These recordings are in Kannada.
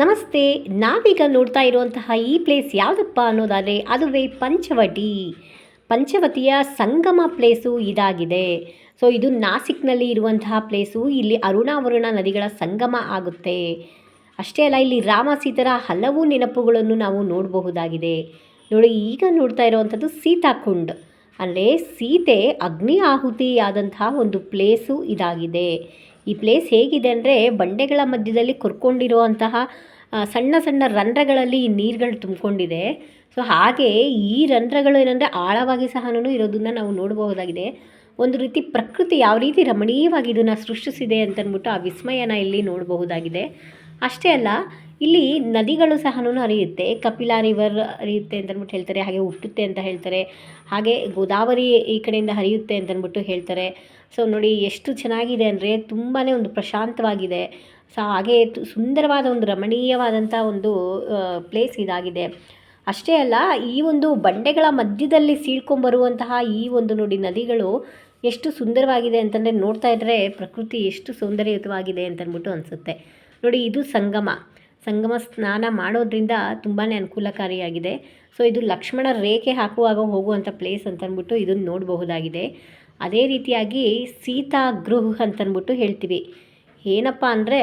ನಮಸ್ತೆ, ನಾವೀಗ ನೋಡ್ತಾ ಇರುವಂತಹ ಈ ಪ್ಲೇಸ್ ಯಾವುದಪ್ಪ ಅನ್ನೋದಾದರೆ ಅದುವೇ ಪಂಚವಟಿ. ಪಂಚವತಿಯ ಸಂಗಮ ಪ್ಲೇಸು ಇದಾಗಿದೆ. ಸೊ ಇದು ನಾಸಿಕ್ನಲ್ಲಿ ಇರುವಂತಹ ಪ್ಲೇಸು ಇಲ್ಲಿ ಅರುಣಾವರುಣ ನದಿಗಳ ಸಂಗಮ ಆಗುತ್ತೆ. ಅಷ್ಟೇ ಅಲ್ಲ, ಇಲ್ಲಿ ರಾಮ ಸೀತರ ಹಲವು ನೆನಪುಗಳನ್ನು ನಾವು ನೋಡಬಹುದಾಗಿದೆ. ನೋಡಿ, ಈಗ ನೋಡ್ತಾ ಇರುವಂಥದ್ದು ಸೀತಾಕುಂಡ್. ಅಂದರೆ ಸೀತೆ ಅಗ್ನಿ ಆಹುತಿಯಾದಂತಹ ಒಂದು ಪ್ಲೇಸು ಇದಾಗಿದೆ. ಈ ಪ್ಲೇಸ್ ಹೇಗಿದೆ ಅಂದರೆ ಬಂಡೆಗಳ ಮಧ್ಯದಲ್ಲಿ ಕೊರ್ಕೊಂಡಿರುವಂತಹ ಸಣ್ಣ ಸಣ್ಣ ರಂಧ್ರಗಳಲ್ಲಿ ಈ ನೀರುಗಳು ತುಂಬಿಕೊಂಡಿದೆ. ಸೊ ಹಾಗೆ ಈ ರಂಧ್ರಗಳು ಏನಂದರೆ ಆಳವಾಗಿ ಸಹ ಇರೋದನ್ನು ನಾವು ನೋಡಬಹುದಾಗಿದೆ. ಒಂದು ರೀತಿ ಪ್ರಕೃತಿ ಯಾವ ರೀತಿ ರಮಣೀಯವಾಗಿ ಇದನ್ನು ಸೃಷ್ಟಿಸಿದೆ ಅಂತಂದ್ಬಿಟ್ಟು ಆ ವಿಸ್ಮಯನ ಇಲ್ಲಿ ನೋಡಬಹುದಾಗಿದೆ. ಅಷ್ಟೇ ಅಲ್ಲ ಇಲ್ಲಿ ನದಿಗಳು ಸಹ ಹರಿಯುತ್ತೆ. ಕಪಿಲಾ ರಿವರ್ ಹರಿಯುತ್ತೆ ಅಂತಂದ್ಬಿಟ್ಟು ಹೇಳ್ತಾರೆ. ಹಾಗೆ ಹುಟ್ಟುತ್ತೆ ಅಂತ ಹೇಳ್ತಾರೆ. ಹಾಗೆ ಗೋದಾವರಿ ಈ ಕಡೆಯಿಂದ ಹರಿಯುತ್ತೆ ಅಂತಂದ್ಬಿಟ್ಟು ಹೇಳ್ತಾರೆ. ಸೊ ನೋಡಿ ಎಷ್ಟು ಚೆನ್ನಾಗಿದೆ ಅಂದರೆ ತುಂಬಾ ಒಂದು ಪ್ರಶಾಂತವಾಗಿದೆ. ಸೊ ಹಾಗೆ ಸುಂದರವಾದ ಒಂದು ರಮಣೀಯವಾದಂಥ ಒಂದು ಪ್ಲೇಸ್ ಇದಾಗಿದೆ. ಅಷ್ಟೇ ಅಲ್ಲ, ಈ ಒಂದು ಬಂಡೆಗಳ ಮಧ್ಯದಲ್ಲಿ ಸೀಳ್ಕೊಂಬರುವಂತಹ ಈ ಒಂದು ನೋಡಿ ನದಿಗಳು ಎಷ್ಟು ಸುಂದರವಾಗಿದೆ ಅಂತಂದರೆ ನೋಡ್ತಾ ಇದ್ದರೆ ಪ್ರಕೃತಿ ಎಷ್ಟು ಸೌಂದರ್ಯಯುತವಾಗಿದೆ ಅಂತಂದ್ಬಿಟ್ಟು ಅನಿಸುತ್ತೆ. ನೋಡಿ ಇದು ಸಂಗಮ. ಸಂಗಮ ಸ್ನಾನ ಮಾಡೋದ್ರಿಂದ ತುಂಬಾ ಅನುಕೂಲಕಾರಿಯಾಗಿದೆ. ಸೊ, ಇದು ಲಕ್ಷ್ಮಣ ರೇಖೆ ಹಾಕುವಾಗ ಹೋಗುವಂಥ ಪ್ಲೇಸ್ ಅಂತಂದ್ಬಿಟ್ಟು ಇದನ್ನು ನೋಡಬಹುದಾಗಿದೆ. ಅದೇ ರೀತಿಯಾಗಿ ಸೀತಾ ಗೃಹ ಅಂತಂದ್ಬಿಟ್ಟು ಹೇಳ್ತೀವಿ. ಏನಪ್ಪ ಅಂದರೆ,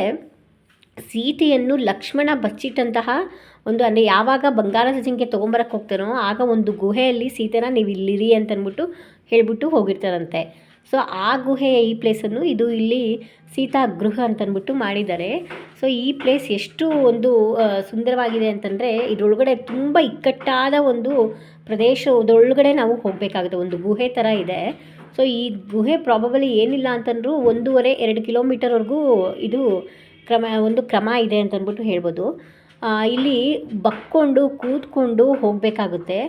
ಸೀತೆಯನ್ನು ಲಕ್ಷ್ಮಣ ಬಚ್ಚಿಟ್ಟಂತಹ ಒಂದು, ಅಂದರೆ ಯಾವಾಗ ಬಂಗಾರದ ಜಿಂಕೆ ತೊಗೊಂಬರಕ್ಕೆ ಹೋಗ್ತಾನೋ, ಆಗ ಒಂದು ಗುಹೆಯಲ್ಲಿ ಸೀತೆನ ನೀವು ಇಲ್ಲಿರಿ ಅಂತಂದ್ಬಿಟ್ಟು ಹೇಳಿಬಿಟ್ಟು ಹೋಗಿರ್ತಾರಂತೆ. ಸೊ ಆ ಗುಹೆಯ ಈ ಪ್ಲೇಸನ್ನು ಇದು ಇಲ್ಲಿ ಸೀತಾ ಗೃಹ ಅಂತಂದ್ಬಿಟ್ಟು ಮಾಡಿದ್ದಾರೆ. ಸೊ ಈ ಪ್ಲೇಸ್ ಎಷ್ಟು ಒಂದು ಸುಂದರವಾಗಿದೆ ಅಂತಂದರೆ ಇದರೊಳಗಡೆ ತುಂಬ ಇಕ್ಕಟ್ಟಾದ ಒಂದು ಪ್ರದೇಶದೊಳಗಡೆ ನಾವು ಹೋಗಬೇಕಾಗುತ್ತೆ. ಒಂದು ಗುಹೆ ಥರ ಇದೆ. ಸೊ ಈ ಗುಹೆ ಪ್ರಾಬಬಲಿ ಏನಿಲ್ಲ ಅಂತಂದ್ರೂ ಒಂದೂವರೆ, ಎರಡು ಕಿಲೋಮೀಟರ್ವರೆಗೂ ಇದು ಕ್ರಮ, ಒಂದು ಕ್ರಮ ಇದೆ ಅಂತಂದ್ಬಿಟ್ಟು ಹೇಳ್ಬೋದು. ಇಲ್ಲಿ ಬಕ್ಕೊಂಡು, ಕೂತ್ಕೊಂಡು ಹೋಗಬೇಕಾಗುತ್ತೆ.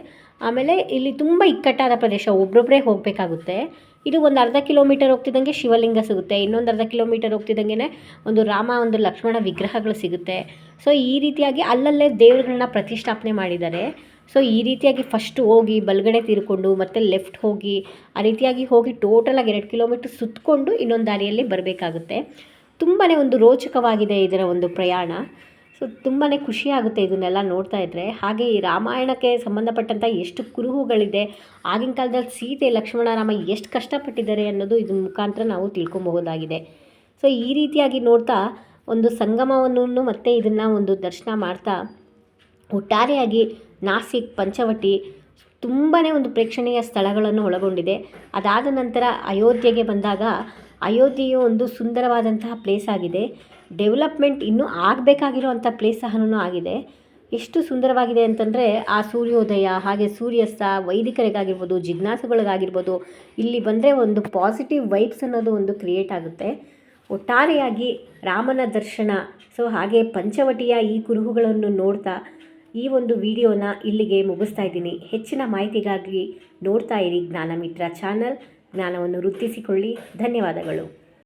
ಆಮೇಲೆ ಇಲ್ಲಿ ತುಂಬ ಇಕ್ಕಟ್ಟಾದ ಪ್ರದೇಶ ಒಬ್ರೊಬ್ಬರೇ ಹೋಗಬೇಕಾಗುತ್ತೆ. ಇದು ಒಂದು ಅರ್ಧ ಕಿಲೋಮೀಟರ್ ಹೋಗ್ತಿದ್ದಂಗೆ ಶಿವಲಿಂಗ ಸಿಗುತ್ತೆ. ಇನ್ನೊಂದು ಅರ್ಧ ಕಿಲೋಮೀಟರ್ ಹೋಗ್ತಿದ್ದಂಗೆ ಒಂದು ರಾಮ, ಒಂದು ಲಕ್ಷ್ಮಣ ವಿಗ್ರಹಗಳು ಸಿಗುತ್ತೆ. ಸೊ ಈ ರೀತಿಯಾಗಿ ಅಲ್ಲಲ್ಲೇ ದೇವರುಗಳನ್ನ ಪ್ರತಿಷ್ಠಾಪನೆ ಮಾಡಿದ್ದಾರೆ. ಸೊ ಈ ರೀತಿಯಾಗಿ ಫಸ್ಟ್ ಹೋಗಿ ಬಲಗಡೆ ತಿರ್ಕೊಂಡು, ಮತ್ತೆ ಲೆಫ್ಟ್ ಹೋಗಿ, ಆ ರೀತಿಯಾಗಿ ಹೋಗಿ ಟೋಟಲಾಗಿ ಎರಡು ಕಿಲೋಮೀಟರ್ ಸುತ್ತಕೊಂಡು ಇನ್ನೊಂದು ದಾರಿಯಲ್ಲಿ ಬರಬೇಕಾಗುತ್ತೆ. ತುಂಬಾ ಒಂದು ರೋಚಕವಾಗಿದೆ ಇದರ ಒಂದು ಪ್ರಯಾಣ. ಸೊ ತುಂಬಾ ಖುಷಿಯಾಗುತ್ತೆ ಇದನ್ನೆಲ್ಲ ನೋಡ್ತಾ ಇದ್ದರೆ ಹಾಗೆ ಈ ರಾಮಾಯಣಕ್ಕೆ ಸಂಬಂಧಪಟ್ಟಂಥ ಎಷ್ಟು ಕುರುಹುಗಳಿದೆ, ಆಗಿನ ಕಾಲದಲ್ಲಿ ಸೀತೆ ಲಕ್ಷ್ಮಣ ರಾಮ ಎಷ್ಟು ಕಷ್ಟಪಟ್ಟಿದ್ದಾರೆ ಅನ್ನೋದು ಇದ್ರ ಮುಖಾಂತರ ನಾವು ತಿಳ್ಕೊಬಹುದಾಗಿದೆ. ಸೊ ಈ ರೀತಿಯಾಗಿ ನೋಡ್ತಾ ಒಂದು ಸಂಗಮವನ್ನು ಮತ್ತು ಇದನ್ನು ಒಂದು ದರ್ಶನ ಮಾಡ್ತಾ ಒಟ್ಟಾರೆಯಾಗಿ ನಾಸಿಕ್, ಪಂಚವಟಿ ತುಂಬಾ ಒಂದು ಪ್ರೇಕ್ಷಣೀಯ ಸ್ಥಳಗಳನ್ನು ಒಳಗೊಂಡಿದೆ. ಅದಾದ ನಂತರ ಅಯೋಧ್ಯೆಗೆ ಬಂದಾಗ ಅಯೋಧ್ಯೆಯು ಒಂದು ಸುಂದರವಾದಂತಹ ಪ್ಲೇಸ್ ಆಗಿದೆ. ಡೆವಲಪ್ಮೆಂಟ್ ಇನ್ನೂ ಆಗಬೇಕಾಗಿರುವಂಥ ಪ್ಲೇಸ್ ಸಹ ಆಗಿದೆ. ಎಷ್ಟು ಸುಂದರವಾಗಿದೆ ಅಂತಂದರೆ ಆ ಸೂರ್ಯೋದಯ, ಹಾಗೆ ಸೂರ್ಯಾಸ್ತ, ವೈದಿಕರಿಗಾಗಿರ್ಬೋದು, ಜಿಜ್ಞಾಸುಗಳಿಗಾಗಿರ್ಬೋದು, ಇಲ್ಲಿ ಬಂದರೆ ಒಂದು ಪಾಸಿಟಿವ್ ವೈಬ್ಸ್ ಅನ್ನೋದು ಒಂದು ಕ್ರಿಯೇಟ್ ಆಗುತ್ತೆ. ಒಟ್ಟಾರೆಯಾಗಿ ರಾಮನ ದರ್ಶನ ಸೊ ಹಾಗೆ ಪಂಚವಟಿಯ ಈ ಕುರುಹುಗಳನ್ನು ನೋಡ್ತಾ ಈ ಒಂದು ವಿಡಿಯೋನ ಇಲ್ಲಿಗೆ ಮುಗಿಸ್ತಾ ಇದ್ದೀನಿ. ಹೆಚ್ಚಿನ ಮಾಹಿತಿಗಾಗಿ ನೋಡ್ತಾ ಇರಿ ಜ್ಞಾನಮಿತ್ರ ಚಾನಲ್ ಜ್ಞಾನವನ್ನು ವೃದ್ಧಿಸಿಕೊಳ್ಳಿ. ಧನ್ಯವಾದಗಳು.